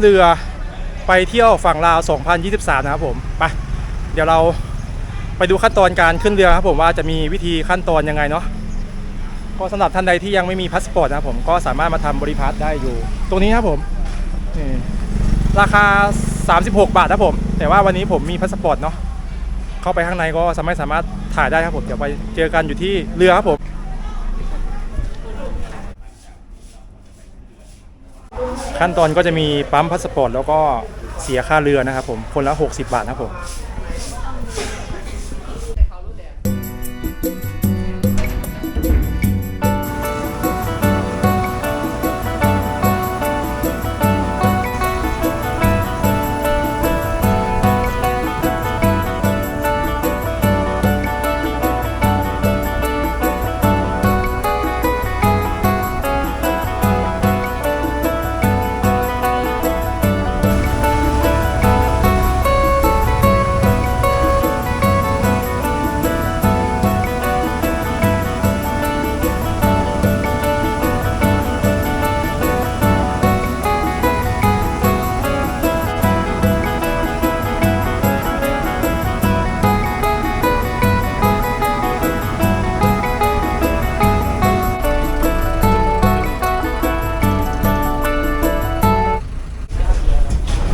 เรือไปเที่ยวฝั่งลาว 2023 นะครับผมไปเดี๋ยวเราไปดูขั้นตอนการขึ้นเรือครับผมว่าจะมีวิธีขั้นตอนยังไงเนาะก็สำหรับท่านใดที่ยังไม่มีพาสปอร์ตนะครับผมก็สามารถมาทำบริพาสได้อยู่ ตรงนี้ครับผมนี่ราคา 36 บาทครับผม แต่ว่าวันนี้ผมมีพาสปอร์ตเนาะเข้าไปข้างในก็สามารถสามารถถ่ายได้ครับผมเดี๋ยวไปเจอกันอยู่ที่เรือครับผม ขั้นตอนก็จะมีปั๊มพาสปอร์ตแล้วก็เสียค่าเรือนะครับผมคนละ 60 บาทนะครับผม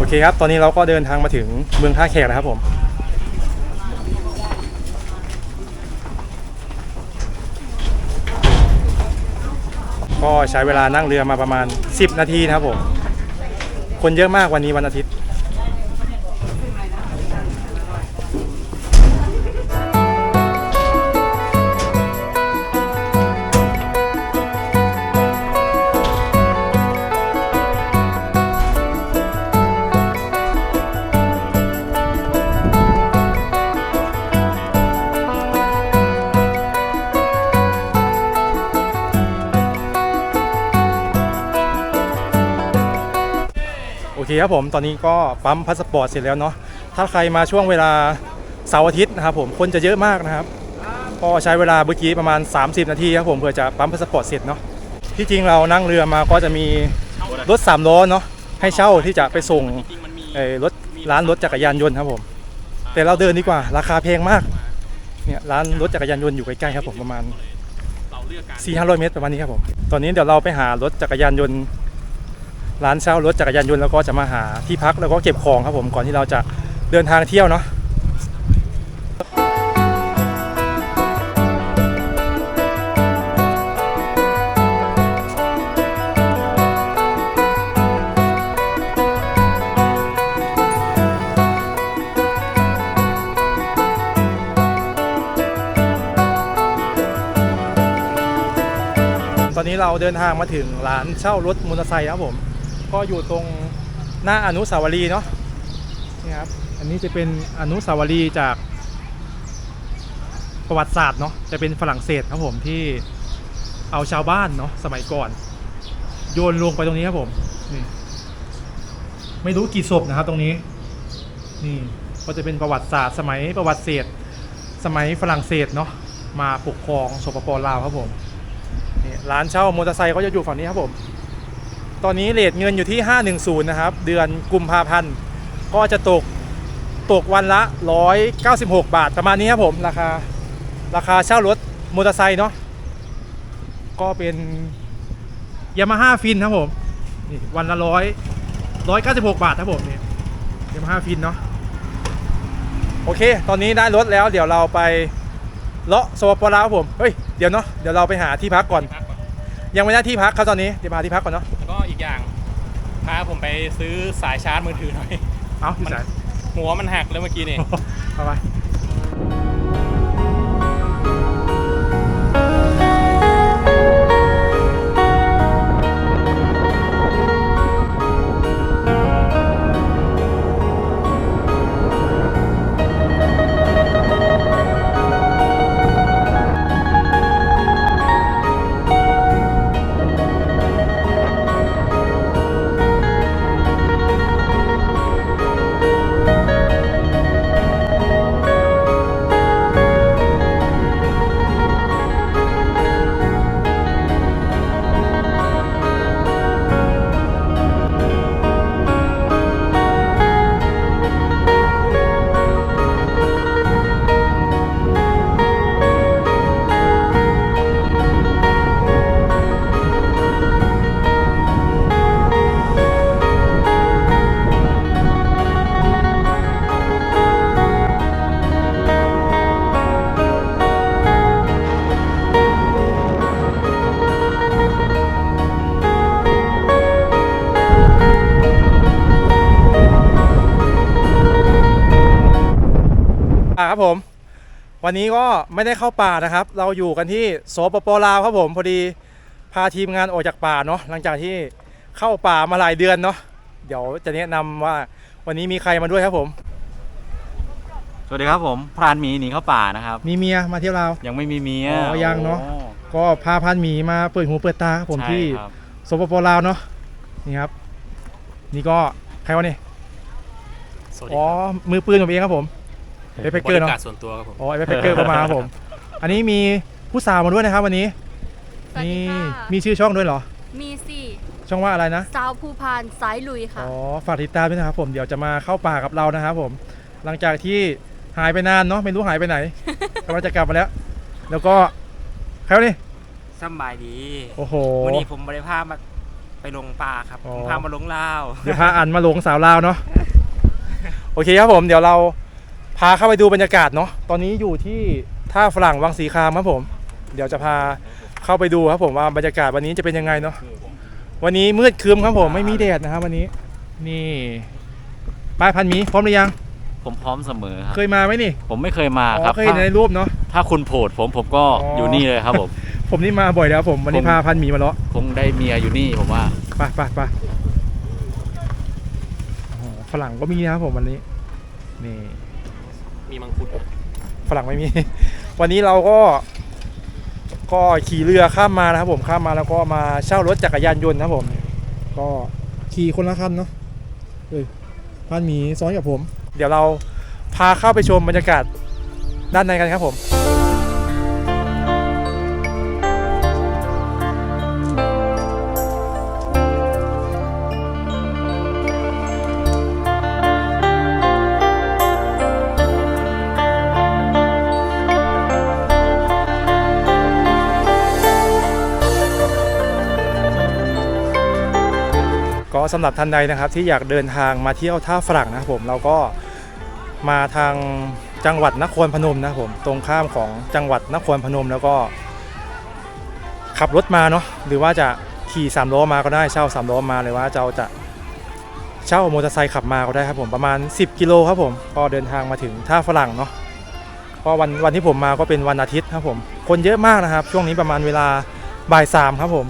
เคครับ ตอนนี้เราก็เดินทางมาถึงเมืองท่าแขกนะครับผม ก็ใช้เวลานั่งเรือมาประมาณ 10 นาทีนะครับผม คนเยอะมากวันนี้วันอาทิตย์ เคครับผมตอนนี้ก็ปั๊มพาสปอร์ตเสร็จแล้วเนาะถ้าใครมาช่วงเวลาเสาร์อาทิตย์นะครับผมคนจะเยอะมากนะครับก็ใช้เวลาเมื่อกี้ประมาณ 30 นาทีครับผมเพื่อจะปั๊มพาสปอร์ตเสร็จเนาะที่จริงเรานั่งเรือมาก็จะมีรถ3ล้อเนาะให้เช่าที่จะไปส่งรถร้านรถจักรยานยนต์ครับผม แต่เราเดินดีกว่าราคาแพงมากเนี่ยร้านรถจักรยานยนต์อยู่ใกล้ๆครับผมประมาณ4 5 0 0เมตรประมาณนี้ครับผม ตอนนี้เดี๋ยวเราไปหารถจักรยานยนต์ ร้านเช่ารถจักรยานยนต์แล้วก็จะมาหาที่พักแล้วก็เก็บของครับผมก่อนที่เราจะเดินทางเที่ยวเนาะตอนนี้เราเดินทางมาถึงร้านเช่ารถมอเตอร์ไซค์ครับผม ก็อยู่ตรงหน้าอนุสาวรีย์เนาะนี่ครับอันนี้จะเป็นอนุสาวรีย์จากประวัติศาสตร์เนาะจะเป็นฝรั่งเศสครับผมที่เอาชาวบ้านเนาะสมัยก่อน โยนลงไปตรงนี้ครับผมนี่ไม่รู้กี่ศพนะครับตรงนี้นี่ก็จะเป็นประวัติศาสตร์สมัยประวัติเศสสมัยฝรั่งเศสเนาะมาปกครองสปปลาวครับผมนี่ร้านเช่ามอเตอร์ไซค์ก็จะอยู่ฝั่งนี้ครับผม ตอนนี้เลทเงินอยู่ที่ 510 นะครับ เดือนกุมภาพันธ์ก็จะตกตกวันละ 196 บาทประมาณนี้ครับผมราคาราคาเช่ารถมอเตอร์ไซค์เนาะก็เป็นยามาฮ่าฟินครับผมนี่วันละร้อยร้อยเก้าสิบหกบาทครับผมนี่ยามาฮ่าฟินเนาะโอเค ตอนนี้ได้รถแล้ว เดี๋ยวเราไปเลาะสวปปลาครับผมเฮ้ยเดี๋ยวเนาะเดี๋ยวเราไปหาที่พักก่อน ยังไม่ได้ที่พักครับตอนนี้เดี๋ยวมาหาที่พักก่อนเนาะ แล้วก็อีกอย่างพา ผมไปซื้อสายชาร์จมือถือหน่อย เอาพี่มัน สายหัวมันหักแล้วเมื่อกี้นี่ เอาไป วันนี้ก็ไม่ได้เข้าป่านะครับ เราอยู่กันที่โสปปลาวครับผมพอดีพาทีมงานออกจากป่าเนาะหลังจากที่เข้าป่ามาหลายเดือนเนาะเดี๋ยวจะแนะนำว่าวันนี้มีใครมาด้วยครับผม สวัสดีครับผมพรานหมีหนีเข้าป่านะครับ มีเมียมาเที่ยวเราวยังไม่มีเมียอ๋อยังเนอะโอ้ก็พาพันหมีมาเปิดหูเปิดตาครับผมใช่ที่ครับโสปปลาวเนาะนี่ครับ นี่ก็ใครวะนี่สวัสดีอ๋อครับมือปืนผมเองครับผม เอฟเฟกเกอร์เนอะบริการส่วนตัวครับผม อ๋อไอ้แพ็กเกอร์ก็มาครับผม อันนี้มีผู้สาวมาด้วยนะครับวันนี้สวัสดีนี่ค่ะมีชื่อช่องด้วยเหรอ มีสี่ช่องว่าอะไรนะ สาวภูพานสายลุยค่ะ อ๋อ ฝากติดตามด้วยนะครับผม เดี๋ยวจะมาเข้าป่ากับเรานะครับผม หลังจากที่หายไปนานเนาะ ไม่รู้หายไปไหน กำลังจะกลับมาแล้ว แล้วก็ใครวะนี่ สำบายดีโอ้โห วันนี้ผมบริพามาไปลงป่าครับอ๋อ ผมพามาลงลาว เดี๋ยวพาอันมาหลงสาวลาวเนาะ โอเคครับผม เดี๋ยวเรา พาเข้าไปดูบรรยากาศเนาะตอนนี้อยู่ที่ท่าฝรั่งวังสีคามครับผม เดี๋ยวจะพาเข้าไปดูครับผมว่าบรรยากาศวันนี้จะเป็นยังไงเนาะวันนี้มืดครึ้มครับผมไม่มีแดดนะครับวันนี้ นี่ป้ายพันหมีพร้อมหรือยัง ผมพร้อมเสมอครับ เคยมาไหมนี่ผมไม่เคยมาอ๋ครับอเคยเห็นถ้าในรูปเนาะ ถ้าคุณโผดผมผมก็อ๋อออ ยู่นี่เลยครับผม ผมนี่มาบ่อยแล้วผมวันนี้ผม พาพันหมีมาเลาะคงได้เมียอยู่นี่ผมว่า ไปไปไปโอ้โหฝรั่งก็มีนะครับผมวันนี้นี่ มีมังคุดฝรั่งไม่มี วันนี้เราก็ ก็ขี่เรือข้ามมานะครับผมข้ามมาแล้วก็มาเช่ารถจักรยานยนต์นะครับผม ก็ขี่คนละคันเนาะเอ้ยพันหมีซ้อนกับผม เดี๋ยวเราพาเข้าไปชมบรรยากาศด้านในกันครับผม สำหรับท่านใดนะครับ ที่อยากเดินทางมาเที่ยวท่าฝรั่งนะครับผมเราก็มาทางจังหวัดนครพนมนะครับผมตรงข้ามของจังหวัดนครพนมแล้วก็ ขับรถมาเนาะหรือว่าจะขี่สามล้อมาก็ได้เช่าสามล้อมาหรือว่าจะเอาจะเช่ามอเตอร์ไซค์ขับมาก็ได้ครับผมประมาณ 10 กิโลครับผมก็เดินทางมาถึงท่าฝรั่งเนาะก็วันวันที่ผมมาก็เป็นวันอาทิตย์ครับผม คนเยอะมากนะครับ ช่วงนี้ประมาณเวลาบ่ายสามครับผม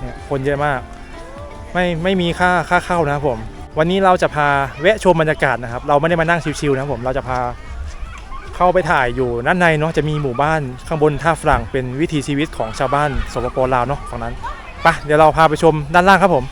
เนี่ยคนเยอะมาก ไม่ไม่มีค่าค่าเข้านะครับผม วันนี้เราจะพาแวะชมบรรยากาศนะครับ เราไม่ได้มานั่งชิวๆนะครับผมเราจะพาเข้าไปถ่ายอยู่ด้านในเนาะจะมีหมู่บ้านข้างบนท่าฝรั่งเป็นวิถีชีวิตของชาวบ้านสปปลาวเนาะฝั่งนั้นไปะเดี๋ยวเราพาไปชมด้านล่างครับผม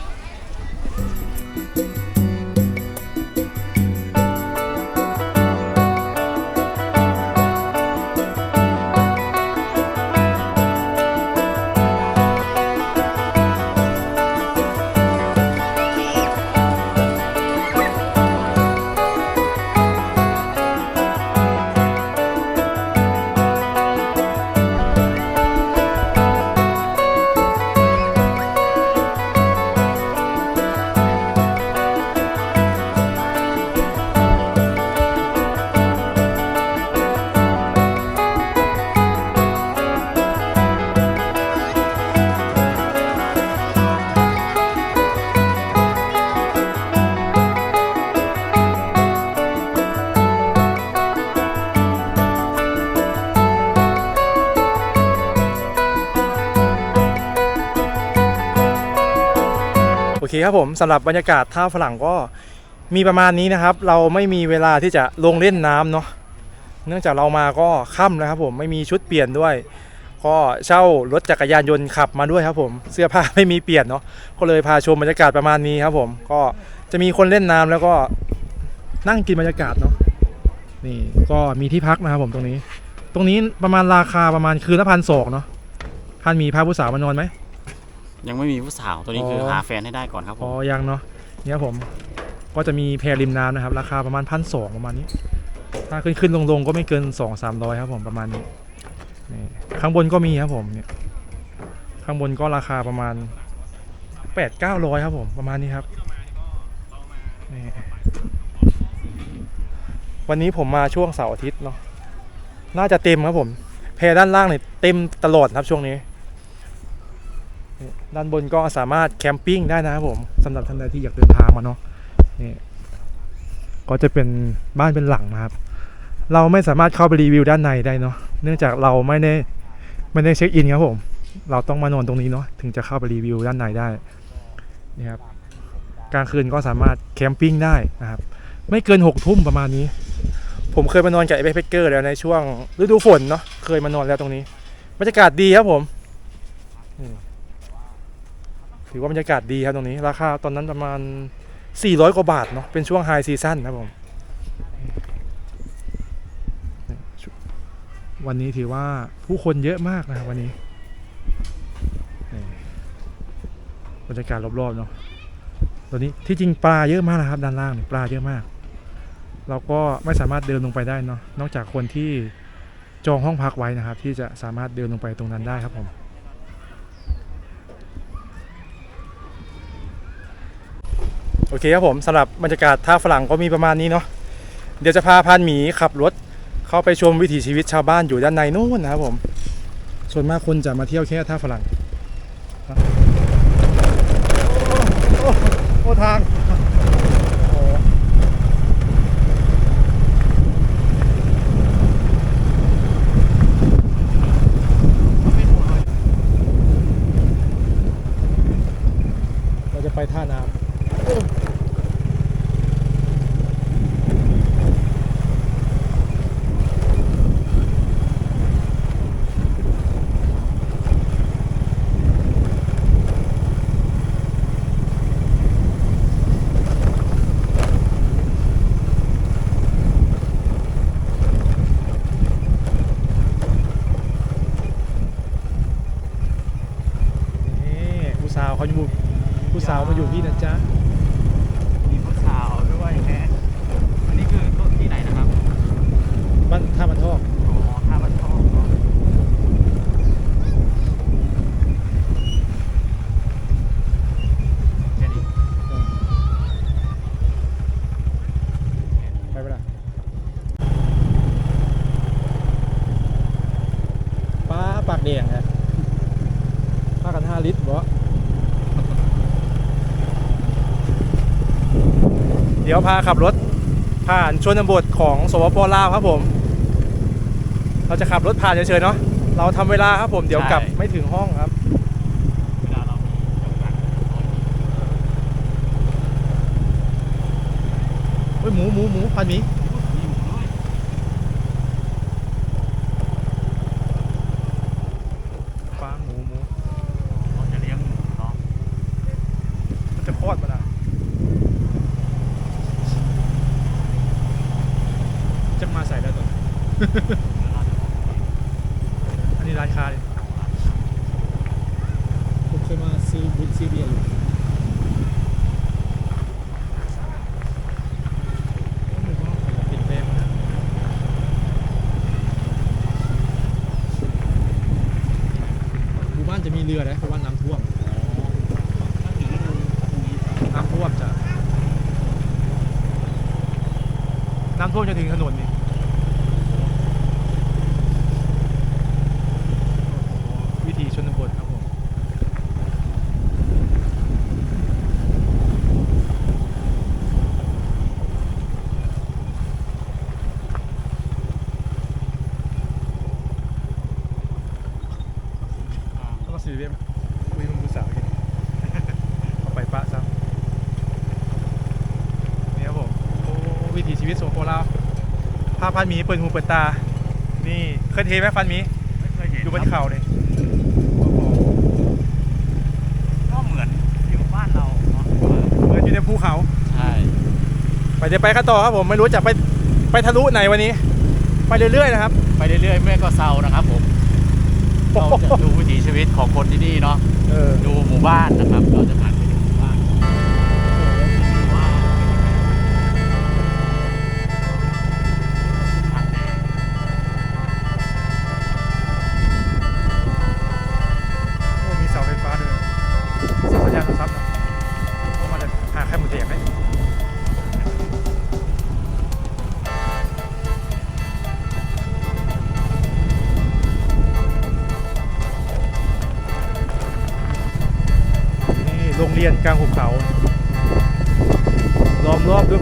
คครับผมสำหรับบรรยากาศท่าฝรั่งก็มีประมาณนี้นะครับ เราไม่มีเวลาที่จะลงเล่นน้ำเนาะเนื่องจากเรามาก็ค่ำแล้วครับผมไม่มีชุดเปลี่ยนด้วย ก็เช่ารถจักรยานยนต์ขับมาด้วยครับผมเสื้อผ้าไม่มีเปลี่ยนเนาะก็เลยพาชมบรรยากาศประมาณนี้ครับผมก็จะมีคนเล่นน้ำแล้วก็นั่งกินบรรยากาศเนาะนี่ก็มีที่พักนะครับผมตรงนี้ ตรงนี้ประมาณราคาประมาณคืนละพันสองเนาะพันมีพาผู้สาวมานอนไหม ยังไม่มีผู้สาวตัวนี้คืออ หาแฟนให้ได้ก่อนครับผอ๋อมยังเนาะเนี่ยผมก็จะมีแพรริมน้ำนะครับ ราคาประมาณพันสองประมาณนี้ ถ้าขึ้นขึ้นลงลงก็ไม่เกินสองสามร้อยครับผมประมาณนี้นี่ข้างบนก็มีครับผมเนี่ยข้างบนก็ราคาประมาณแปดเก้าร้อยครับผมประมาณนี้ครับนี่วันนี้ผมมาช่วงเสาร์อาทิตย์เนาะน่าจะเต็มครับผม แพรด้านล่างเนี่ยเต็มตลอดครับช่วงนี้ ด้านบนก็สามารถแคมปิ้งได้นะครับผมสำหรับท่านใดที่อยากเดินทางมาเนาะนี่ก็จะเป็นบ้านเป็นหลังนะครับ เราไม่สามารถเข้าไปรีวิวด้านในได้เนาะเนื่องจากเราไม่ได้ไม่ได้เช็คอินครับผม เราต้องมานอนตรงนี้เนาะถึงจะเข้าไปรีวิวด้านในได้นี่ครับกลางคืนก็สามารถแคมปิ้งได้นะครับ ไม่เกินหกทุ่มประมาณนี้ ผมเคยมานอนกับไอ้แบ็คแพคเกอร์แล้วในช่วงฤดูฝนเนาะเคยมานอนแล้วตรงนี้บรรยากาศดีครับผม ถือว่าบรรยากาศดีครับตรงนี้ ราคาตอนนั้นประมาณ 400 กว่าบาทเนาะเป็นช่วงไฮซีซั่นครับผมวันนี้ถือว่าผู้คนเยอะมากนะครับวันนี้บรรยากาศรอบๆเนาะตอนนี้ที่จริงปลาเยอะมากนะครับ ด้านล่างปลาเยอะมาก เราก็ไม่สามารถเดินลงไปได้เนาะนอกจากคนที่จองห้องพักไว้นะครับ ที่จะสามารถเดินลงไปตรงนั้นได้ครับผม โอเคครับผมสำหรับบรรยากาศท่าฝรั่งก็มีประมาณนี้เนาะเดี๋ยวจะพาพานหมีขับรถเข้าไปชมวิถีชีวิตชาวบ้านอยู่ด้านในนู้นนะครับผม ส่วนมากคนจะมาเที่ยวแค่ท่าฝรั่งโอ้โอ้โอ้ทางโอ้เราจะไปท่าน้ำ นี่ผู้สาวเขาอยู่ผู้สาวมาอยู่พี่นะจ๊ะ มีผู้สาวด้วยแฮะอันนี้คือที่ไหนนะครับ บ้านท่ามันทอก อ๋อท่าบันทองเนอะแค่นี้ ไปปะล่ะป้าปากแดงฮะป้ากันห้าลิตรบ่เดี๋ ยวพาขับรถผ่านชนบทของสวปลาวครับผม เราจะขับรถผ่านเฉยๆเนาะ เราทำเวลาครับผม เดี๋ยวกลับไม่ถึงห้องครับเวลาเรามีจำกัดเฮ้ยหมูหมูหมูพันหมีมีหมูด้วย ปลาหมูหมู เขาจะเลี้ยงหมูเนาะ มันจะคลอดมาละจะมาใส่แล้วตัว อันนี้ร้านค้าเลยผมเคยมาซื้อบุญซื้อเบียร์อยู่หมู่บ้านผมปิดแปลงนะหมู่บ้านจะมีเรือนะเพราะว่าน้ำท่วม ถ้าถึงฤดูพรุ่งนี้ น้ำท่วมจะน้ำท่วมจะถึงถนนนี่วิถีชนบทครับผมต้องมาสีเรียมคุยกับผู้สาวอีก เอาไปปะซ้ำนี่ครับผมโอ้วิถีชีวิตโซโคลาวพาพันหมีเปิดหูเปิดตา นี่เคยเทไหมฟันหมีไม่เคยเห็นอยู่บนครับเขาเลยก็เหมือนอยู่บ้านเราเนาะเหมือนอยู่ในภูเขา ใช่ ไปเดี๋ยวไปกันต่อครับผมไม่รู้จะไปไปทะลุไหนวันนี้ ไปเรื่อยๆนะครับ ไปเรื่อยๆแม่ก็เซานะครับผมเราจะดูวิถีชีวิตของคนที่นี่เนาะเออดูหมู่บ้านนะครับ เราจะผ่านไปดูหมู่บ้าน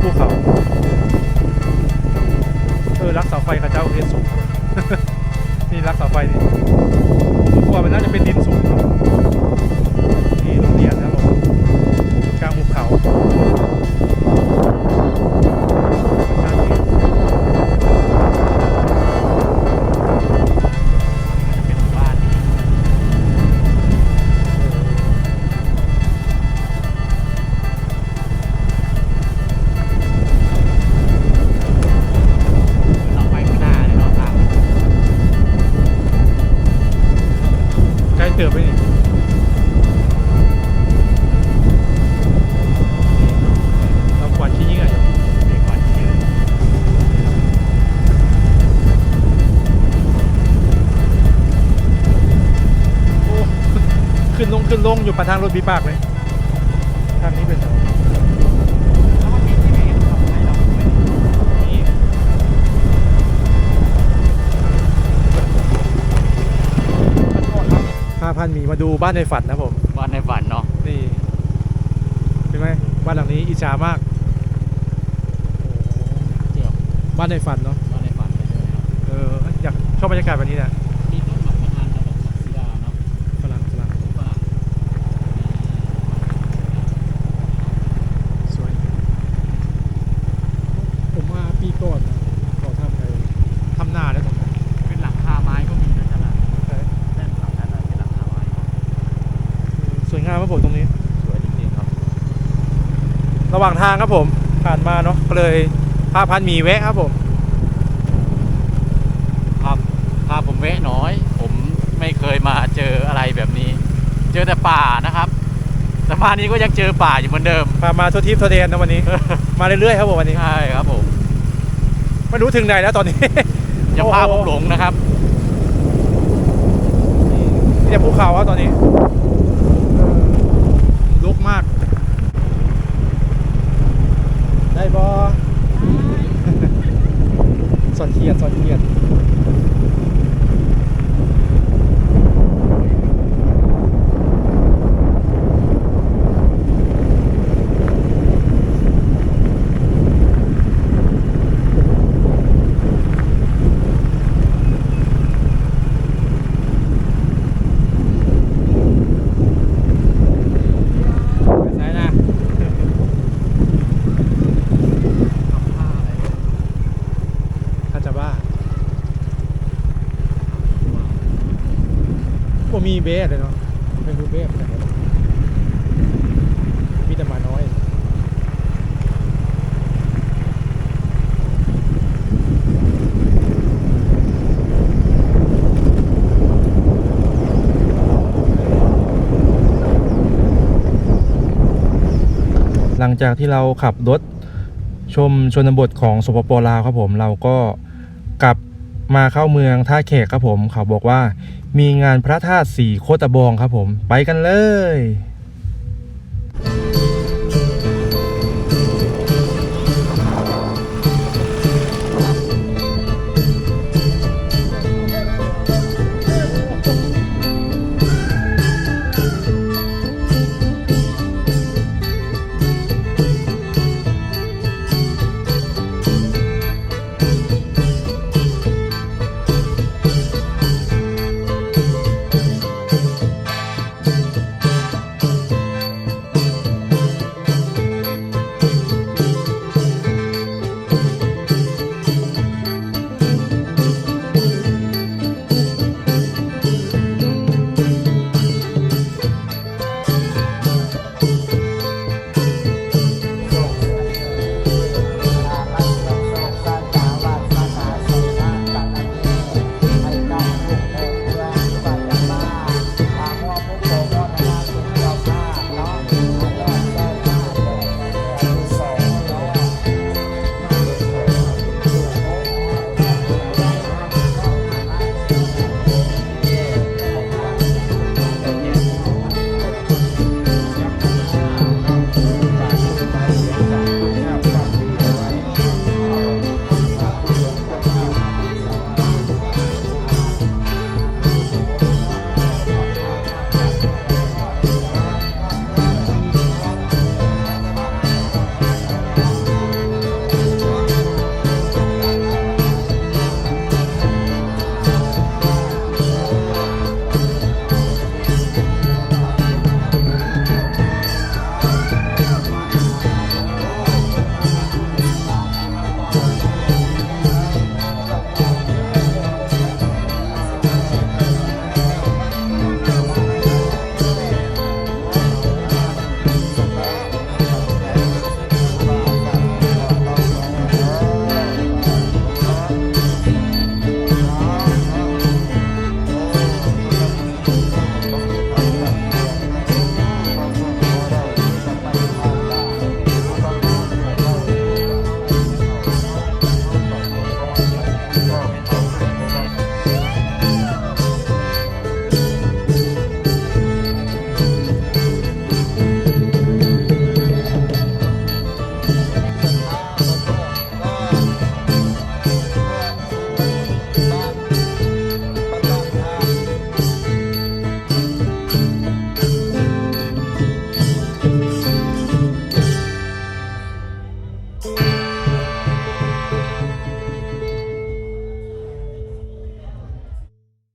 ภูเขา เออรักเสาไฟข้าเจ้าเฮ็สูง นี่รักเสาไฟนี่ผมกลัวมันน่าจะเป็นดินสูงครับ ขึ้นลงอยู่ปะทางรถบีปากเลย ทางนี้เป็นถนนนี่พาพันมีมาดูบ้านในฝันนะผม บ้านในฝันเนาะ นี่เห็นไหมบ้านหลังนี้อิจฉามากเจียวบ้านในฝันเนาะ บ้านในฝันเลยเอออยากชอบบรรยากาศแบบนี้นะนหมักประธานระบบหมักซีดาเนาะ ฝรั่งฝรั่ง ฝรั่ง สวย ผมมาปีก่อนนะเขาทำไปทำนาแล้วตรงนั้น เป็นหลังคาไม้ก็มีนะจ๊ะล่ะ เออ ด้านหลังนั้นน่ะเป็นหลังคาไม้ สวยงามครับผมตรงนี้ สวยจริงๆครับ ระห ว่างทางครับผม ผ่านมาเนาะก็เลยพาพันหมีแวะครับผมพาพาผมแวะน้อย ผมไม่เคยมาเจออะไรแบบนี้ เจอแต่ป่านะครับ แต่ป่านนี้ก็ยังเจอป่าอยู่เหมือนเดิม พามาทั่วทิพย์ทั่วแดนนะวันนี้ มาเรื่อยๆครับผมวันนี้ ใช่ครับผม ไม่รู้ถึงไหนแล้วตอนนี้ อย่าพาผมหลงนะครับนี่จะภูเขาครับตอนนี้เออลุกมาก ได้บอ สอนเขียดสอนเขียด ใช่นะถ้าจะบ้าผ มมีเบสเลยเนาะไม่รู้เบสไหนหรอกมีแต่มาน้อยหลังจากที่เราขับรถชมชนบทของสปปลาวครับผมเราก็กลับ มาเข้าเมืองท่าแขกครับผม เขาบอกว่า มีงานพระธาตุสีโคตะบองครับผม ไปกันเลย